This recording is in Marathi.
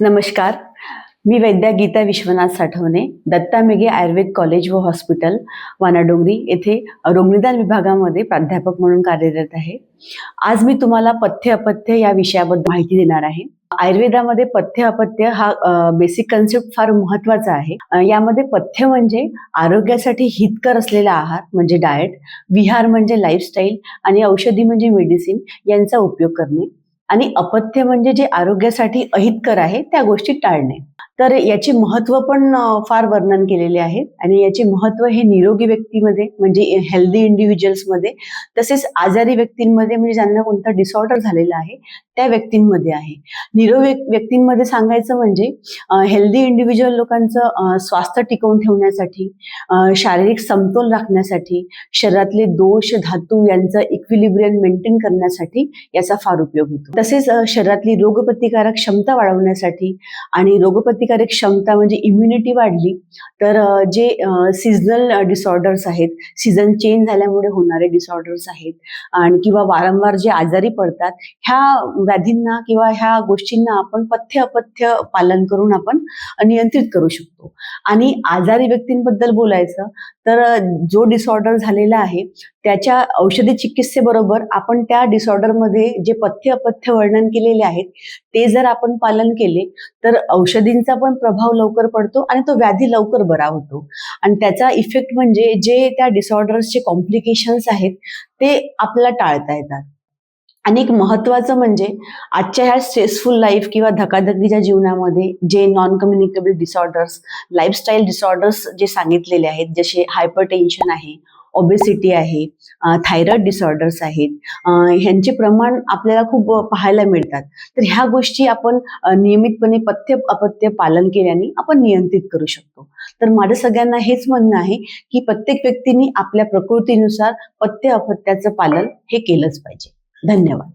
नमस्कार. मी वैद्या गीता विश्वनाथ साठवणे दत्ता मेघे आयुर्वेद कॉलेज व हॉस्पिटल वानाडोंगरी येथे रोगनिदान विभागामध्ये प्राध्यापक म्हणून कार्यरत आहे. आज मी तुम्हाला पथ्य अपथ्य या विषयाबद्दल माहिती देणार आहे. आयुर्वेदामध्ये पथ्य अपथ्य हा बेसिक कन्सेप्ट फार महत्त्वाचा आहे. यामध्ये पथ्य म्हणजे आरोग्यासाठी हितकर असलेला आहार म्हणजे डाएट विहार म्हणजे लाईफस्टाईल आणि औषधी म्हणजे मेडिसिन यांचा उपयोग करणे. आणि अपथ्य म्हणजे जे आरोग्यासाठी अहितकर आहे त्या गोष्टी टाळणे. तर याचे महत्त्व पण फार वर्णन केलेले आहे. आणि याचे महत्त्व हे निरोगी व्यक्तीमध्ये म्हणजे हेल्दी इंडिव्हिज्युअल्समध्ये तसेच आजारी व्यक्तींमध्ये म्हणजे ज्यांना कोणता डिसऑर्डर झालेला आहे त्या व्यक्तींमध्ये आहे. निरोगी व्यक्तींमध्ये सांगायचं म्हणजे हेल्दी इंडिव्हिज्युअल लोकांचं स्वास्थ्य टिकवून ठेवण्यासाठी शारीरिक समतोल राखण्यासाठी शरीरातले दोष धातू यांचं इक्विलिब्रियम मेंटेन करण्यासाठी याचा फार उपयोग होतो. तसेच शरीरातली रोगप्रतिकारक क्षमता वाढवण्यासाठी आणि रोगप्रतिकारक क्षमता म्हणजे इम्युनिटी वाढली तर जे सीझनल डिसऑर्डर्स आहेत सीझन चेंज झाल्यामुळे होणारे डिसऑर्डर्स आहेत आणि किंवा वारंवार जे आजारी पडतात ह्या व्याधींना किंवा ह्या गोष्टींना आपण पथ्य अपथ्य पालन करून आपण नियंत्रित करू शकतो. आणि आजारी व्यक्तींबद्दल बोलायचं तर जो डिसऑर्डर झालेला आहे त्याच्या औषधी चिकित्सेबरोबर आपण त्या डिसऑर्डरमध्ये जे पथ्य अपथ्य वर्णन केलेले आहेत ते जर आपण पालन केले तर औषधींचा पण प्रभाव लवकर पडतो आणि तो व्याधी लवकर बरा होतो. आणि त्याचा इफेक्ट म्हणजे जे त्या डिसऑर्डर्सचे कॉम्प्लिकेशन्स आहेत ते आपल्याला टाळता येतात. आणि एक महत्वाचं म्हणजे आजच्या ह्या स्ट्रेसफुल लाईफ किंवा धकाधकीच्या जीवनामध्ये जे non communicable disorders lifestyle disorders जे सांगितलेले आहेत जसे हायपर टेन्शन आहे ओबेसिटी आहे थायरॉइड डिसऑर्डर्स आहेत ह्यांचे प्रमाण आपल्याला खूप पाहायला मिळतात. तर ह्या गोष्टी आपण नियमितपणे पथ्य अपथ्य पालन केल्याने आपण नियंत्रित करू शकतो. तर माझं सगळ्यांना हेच म्हणणं आहे की प्रत्येक व्यक्तीने आपल्या प्रकृतीनुसार पथ्य अपथ्याचं पालन हे केलंच पाहिजे. धन्यवाद.